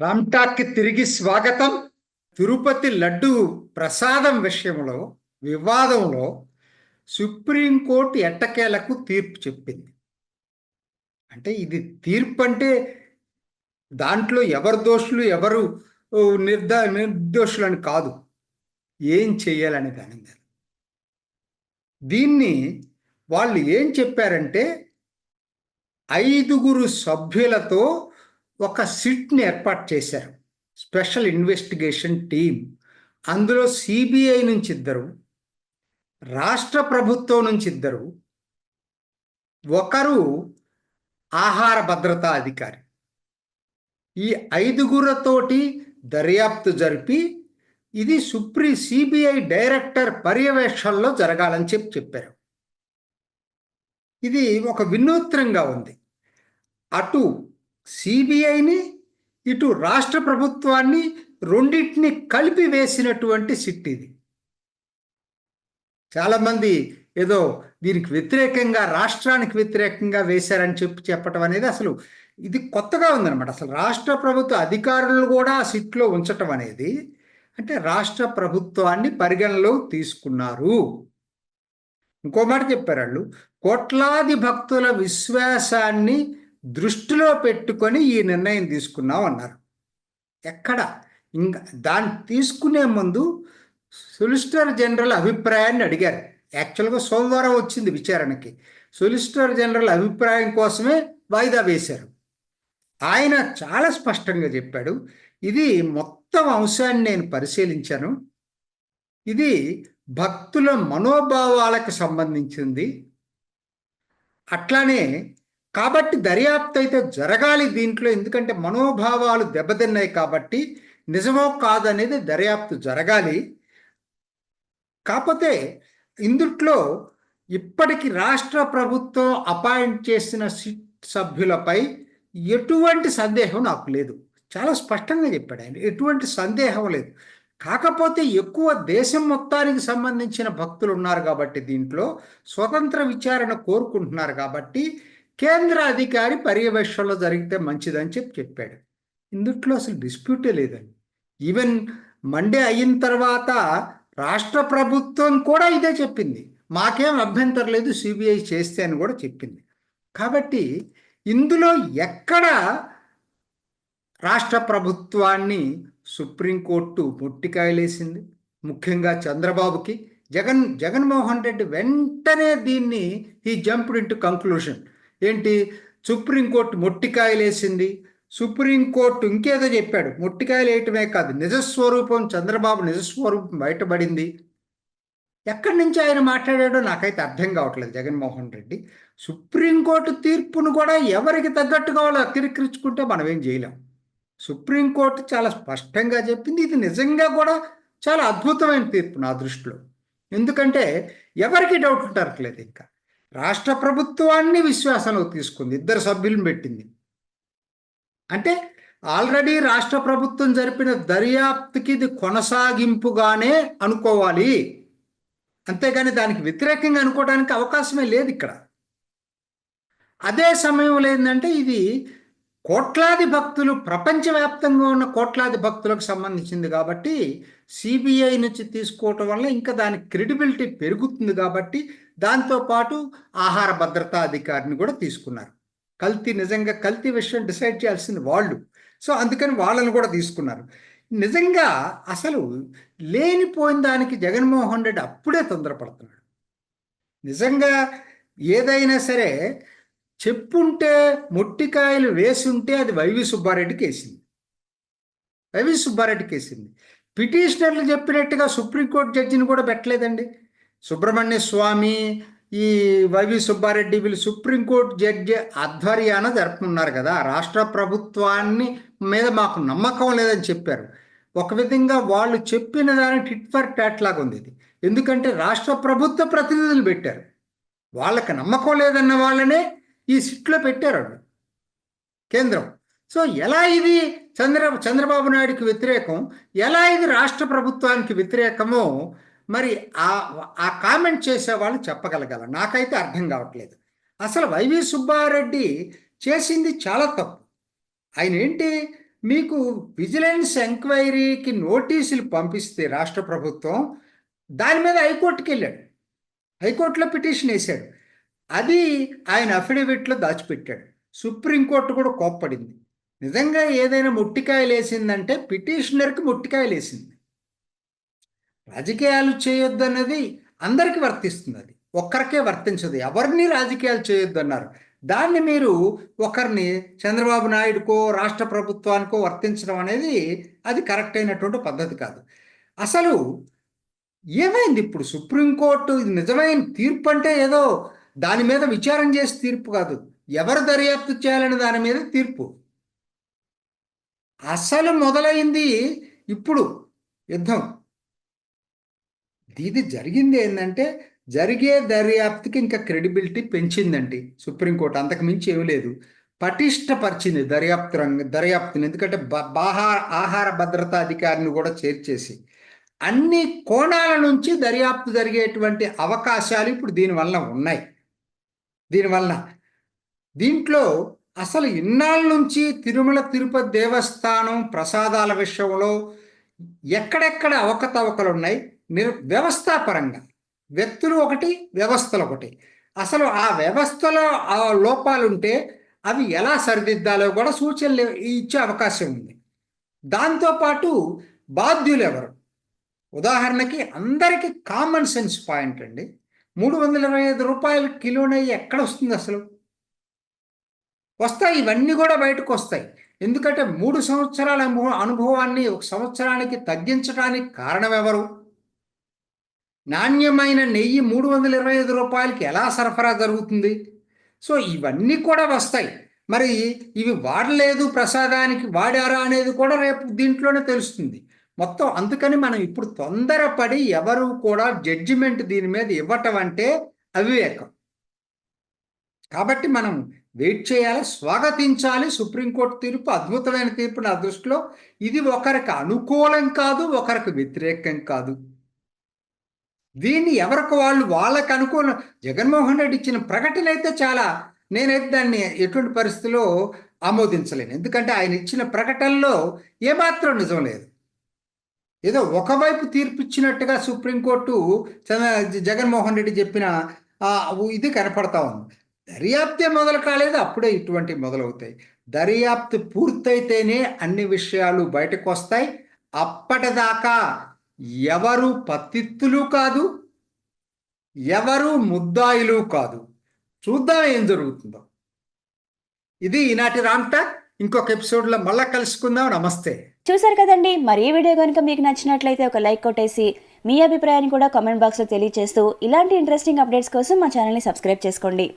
రామ్టాక్కి తిరిగి స్వాగతం. తిరుపతి లడ్డు ప్రసాదం విషయంలో వివాదంలో సుప్రీంకోర్టు ఎట్టకేలకు తీర్పు చెప్పింది. అంటే ఇది తీర్పు అంటే దాంట్లో ఎవరు దోషులు ఎవరు ఓ, నిర్దా నిర్దోషులు అని కాదు. ఏం చేయాలని దాని దీన్ని వాళ్ళు ఏం చెప్పారంటే ఐదుగురు సభ్యులతో ఒక సిట్ని ఏర్పాటు చేశారు. స్పెషల్ ఇన్వెస్టిగేషన్ టీం అందులో సిబిఐ నుంచి ఇద్దరు రాష్ట్ర ప్రభుత్వం నుంచి ఇద్దరు ఒకరు ఆహార భద్రతా అధికారి. ఈ ఐదుగురతోటి దర్యాప్తు జరిపి ఇది సుప్రీ సిబిఐ డైరెక్టర్ పర్యవేక్షణలో జరగాలని చెప్పి చెప్పారు. ఇది ఒక వినూత్నంగా ఉంది. అటు సిబిఐని ఇటు రాష్ట్ర ప్రభుత్వాన్ని రెండింటిని కలిపి వేసినటువంటి సిట్ ఇది. చాలామంది ఏదో దీనికి వ్యతిరేకంగా రాష్ట్రానికి వ్యతిరేకంగా వేశారని చెప్పి చెప్పటం అనేది అసలు ఇది కొత్తగా ఉందన్నమాట. అసలు రాష్ట్ర ప్రభుత్వ అధికారులు కూడా ఆ సిట్లో ఉంచటం అనేది అంటే రాష్ట్ర ప్రభుత్వాన్ని పరిగణలో తీసుకున్నారు. ఇంకో మాట చెప్పారు వాళ్ళు. కోట్లాది భక్తుల విశ్వాసాన్ని దృష్టిలో పెట్టుకొని ఈ నిర్ణయం తీసుకున్నాం అన్నారు. ఎక్కడ? ఇంకా దాన్ని తీసుకునే ముందు సొలిసిటర్ జనరల్ అభిప్రాయాన్ని అడిగారు. యాక్చువల్గా సోమవారం వచ్చింది విచారణకి. సొలిసిటర్ జనరల్ అభిప్రాయం కోసమే వాయిదా వేశారు. ఆయన చాలా స్పష్టంగా చెప్పాడు. ఇది మొత్తం అంశాన్ని నేను పరిశీలించాను. ఇది భక్తుల మనోభావాలకు సంబంధించింది. అట్లానే కాబట్టి దర్యాప్తు అయితే జరగాలి దీంట్లో. ఎందుకంటే మనోభావాలు దెబ్బతిన్నాయి కాబట్టి నిజమో కాదనేది దర్యాప్తు జరగాలి. కాకపోతే ఇందుట్లో ఇప్పటికి రాష్ట్ర ప్రభుత్వం అపాయింట్ చేసిన సిట్ సభ్యులపై ఎటువంటి సందేహం నాకు లేదు. చాలా స్పష్టంగా చెప్పాడు ఆయన. ఎటువంటి సందేహం లేదు. కాకపోతే ఎక్కువ దేశం మొత్తానికి సంబంధించిన భక్తులు ఉన్నారు కాబట్టి దీంట్లో. స్వతంత్ర విచారణ కోరుకుంటున్నారు కాబట్టి కేంద్ర అధికారి పర్యవేక్షణలో జరిగితే మంచిదని చెప్పి చెప్పాడు. ఇందుట్లో అసలు డిస్ప్యూటే లేదండి. ఈవెన్ మండే అయిన తర్వాత రాష్ట్ర ప్రభుత్వం కూడా ఇదే చెప్పింది. మాకేం అభ్యంతరం లేదు సిబిఐ చేస్తే అని కూడా చెప్పింది. కాబట్టి ఇందులో ఎక్కడ రాష్ట్ర ప్రభుత్వాన్ని సుప్రీంకోర్టు ముట్టికాయలేసింది? ముఖ్యంగా చంద్రబాబుకి. జగన్ జగన్మోహన్ రెడ్డి వెంటనే దీన్ని ఈ జంప్డ్ ఇంటూ కంక్లూషన్ ఏంటి? సుప్రీంకోర్టు మొట్టికాయలేసింది. సుప్రీంకోర్టు ఇంకేదో చెప్పాడు. మొట్టికాయలు వేయటమే కాదు. నిజస్వరూపం చంద్రబాబు నిజస్వరూపం బయటపడింది. ఎక్కడి నుంచి ఆయన మాట్లాడాడో నాకైతే అర్థం కావట్లేదు జగన్మోహన్ రెడ్డి. సుప్రీంకోర్టు తీర్పును కూడా ఎవరికి తగ్గట్టు కావాలో అతిరికించుకుంటే మనం ఏం చేయలేం. సుప్రీంకోర్టు చాలా స్పష్టంగా చెప్పింది. ఇది నిజంగా కూడా చాలా అద్భుతమైన తీర్పు నా దృష్టిలో. ఎందుకంటే ఎవరికి డౌట్ ఉంటారట్లేదు ఇంకా. రాష్ట్ర ప్రభుత్వాన్ని విశ్వాసంలో తీసుకుంది. ఇద్దరు సభ్యులను పెట్టింది. అంటే ఆల్రెడీ రాష్ట్ర ప్రభుత్వం జరిపిన దర్యాప్తుకి ఇది కొనసాగింపుగానే అనుకోవాలి. అంతేగాని దానికి వ్యతిరేకంగా అనుకోవడానికి అవకాశమే లేదు ఇక్కడ. అదే సమయంలో ఏంటంటే ఇది కోట్లాది భక్తులు ప్రపంచవ్యాప్తంగా ఉన్న కోట్లాది భక్తులకు సంబంధించింది కాబట్టి సిబిఐ నుంచి తీసుకోవటం వల్ల ఇంకా దాని క్రెడిబిలిటీ పెరుగుతుంది కాబట్టి దాంతోపాటు ఆహార భద్రతా అధికారిని కూడా తీసుకున్నారు. కల్తీ నిజంగా కల్తీ విషయం డిసైడ్ చేయాల్సింది వాళ్ళు. సో అందుకని వాళ్ళని కూడా తీసుకున్నారు. నిజంగా అసలు లేనిపోయిన దానికి జగన్మోహన్ రెడ్డి అప్పుడే తొందరపడుతున్నాడు. నిజంగా ఏదైనా సరే చెప్పుంటే మొట్టికాయలు వేసుంటే అది వైవి సుబ్బారెడ్డికి వేసింది. వైవి సుబ్బారెడ్డికి వేసింది. పిటిషనర్లు చెప్పినట్టుగా సుప్రీంకోర్టు జడ్జిని కూడా పెట్టలేదండి. సుబ్రహ్మణ్య స్వామి ఈ వైవి సుబ్బారెడ్డి వీళ్ళు సుప్రీంకోర్టు జడ్జి ఆధ్వర్యాన జరుపుకున్నారు కదా. రాష్ట్ర ప్రభుత్వాన్ని మీద మాకు నమ్మకం లేదని చెప్పారు. ఒక విధంగా వాళ్ళు చెప్పిన దాని టిట్ ఫర్ టాట్ లాగా ఉంది ఇది. ఎందుకంటే రాష్ట్ర ప్రభుత్వ ప్రతినిధులు పెట్టారు. వాళ్ళకి నమ్మకం లేదన్న వాళ్ళనే ఈ సిట్లో పెట్టారు కేంద్రం. సో ఎలా ఇది చంద్ర చంద్రబాబు నాయుడుకి వ్యతిరేకం? ఎలా ఇది రాష్ట్ర ప్రభుత్వానికి వ్యతిరేకమో మరి ఆ ఆ కామెంట్ చేసేవాళ్ళు చెప్పగలగాల. నాకైతే అర్థం కావట్లేదు. అసలు వైవి సుబ్బారెడ్డి చేసింది చాలా తప్పు. ఆయన ఏంటి? మీకు విజిలెన్స్ ఎంక్వైరీకి నోటీసులు పంపిస్తే రాష్ట్ర ప్రభుత్వం దాని మీద హైకోర్టుకి వెళ్ళాడు. హైకోర్టులో పిటిషన్ వేశాడు. అది ఆయన అఫిడవిట్లో దాచిపెట్టాడు. సుప్రీంకోర్టు కూడా కోప్పడింది. నిజంగా ఏదైనా ముట్టికాయలు వేసిందంటే పిటిషనర్కి ముట్టికాయలు వేసింది రాజకీయాలు చేయొద్దు అన్నది అందరికీ వర్తిస్తుంది అది ఒక్కరికే వర్తించదు. ఎవరిని రాజకీయాలు చేయొద్దు అన్నారు దాన్ని మీరు ఒకరిని చంద్రబాబు నాయుడుకో రాష్ట్ర ప్రభుత్వానికో వర్తించడం అనేది అది కరెక్ట్ అయినటువంటి పద్ధతి కాదు. అసలు ఏమైంది ఇప్పుడు? సుప్రీంకోర్టు ఇది నిజమైన తీర్పు అంటే ఏదో దాని మీద విచారం చేసే తీర్పు కాదు. ఎవరు దర్యాప్తు చేయాలని దాని మీద తీర్పు. అసలు మొదలైంది ఇప్పుడు యుద్ధం. ఇది జరిగింది ఏంటంటే జరిగే దర్యాప్తుకి ఇంకా క్రెడిబిలిటీ పెంచిందండి సుప్రీంకోర్టు. అంతకు మించి ఏమీ లేదు. పటిష్టపరిచింది దర్యాప్తు రంగ దర్యాప్తుని. ఎందుకంటే బాహా ఆహార భద్రతా అధికారిని కూడా చేర్చేసి అన్ని కోణాల నుంచి దర్యాప్తు జరిగేటువంటి అవకాశాలు ఇప్పుడు దీనివల్ల ఉన్నాయి. దీనివల్ల దీంట్లో అసలు ఇన్నాళ్ళ నుంచి తిరుమల తిరుపతి దేవస్థానం ప్రసాదాల విషయంలో ఎక్కడెక్కడ అవకతవకలు ఉన్నాయి? నిర్ వ్యవస్థాపరంగా. వ్యక్తులు ఒకటి వ్యవస్థలు ఒకటి. అసలు ఆ వ్యవస్థలో ఆ లోపాలుంటే అవి ఎలా సరిదిద్దాలో కూడా సూచనలు ఇచ్చే అవకాశం ఉంది. దాంతోపాటు బాధ్యులు ఎవరు ఉదాహరణకి అందరికీ కామన్ సెన్స్ పాయింట్ అండి. మూడు వందల ఇరవై ఐదు రూపాయలు కిలో ఎక్కడ వస్తుంది అసలు? వస్తాయి ఇవన్నీ కూడా బయటకు వస్తాయి ఎందుకంటే మూడు సంవత్సరాల అనుభవాన్ని ఒక సంవత్సరానికి తగ్గించడానికి కారణం ఎవరు? నాణ్యమైన నెయ్యి మూడు వందల ఇరవై ఐదు రూపాయలకి ఎలా సరఫరా జరుగుతుంది? సో ఇవన్నీ కూడా వస్తాయి. మరి ఇవి వాడలేదు ప్రసాదానికి వాడారా అనేది కూడా రేపు దీంట్లోనే తెలుస్తుంది. మొత్తం అందుకని మనం ఇప్పుడు తొందరపడి ఎవరు కూడా జడ్జిమెంట్ దీని మీద ఇవ్వటం అంటే అవివేకం. కాబట్టి మనం వెయిట్ చేయాలి స్వాగతించాలి. సుప్రీంకోర్టు తీర్పు అద్భుతమైన తీర్పు నా దృష్టిలో. ఇది ఒకరికి అనుకూలం కాదు ఒకరికి వ్యతిరేకం కాదు. దీన్ని ఎవరికి వాళ్ళు వాళ్ళకు అనుకూలం జగన్మోహన్ రెడ్డి ఇచ్చిన ప్రకటన అయితే చాలా. నేనైతే దాన్ని ఎటువంటి పరిస్థితుల్లో ఆమోదించలేను. ఎందుకంటే ఆయన ఇచ్చిన ప్రకటనలో ఏమాత్రం నిజం లేదు. ఏదో ఒకవైపు తీర్పు ఇచ్చినట్టుగా సుప్రీంకోర్టు జగన్మోహన్ రెడ్డి చెప్పిన ఇది కనపడతా ఉంది. దర్యాప్తే మొదలు కాలేదు అప్పుడే ఇటువంటివి మొదలవుతాయి. దర్యాప్తు పూర్తయితేనే అన్ని విషయాలు బయటకు వస్తాయి అప్పటిదాకా ఎవరు పత్తిత్తులు కాదు ఎవరు ముద్దాయిలు కాదు. చూద్దాం ఏం జరుగుతుందో. ఇది ఈనాటి రామ్టాక్ ఇంకొక ఎపిసోడ్లో మళ్ళీ కలుసుకుందాం. నమస్తే. చూసారు కదండి. మరి ఈ వీడియో కనుక మీకు నచ్చినట్లయితే ఒక లైక్ కొట్టేసి మీ అభిప్రాయాన్ని కూడా కామెంట్ బాక్స్లో తెలియజేస్తూ ఇలాంటి ఇంట్రెస్టింగ్ అప్డేట్స్ కోసం మా ఛానల్ని సబ్స్క్రైబ్ చేసుకోండి.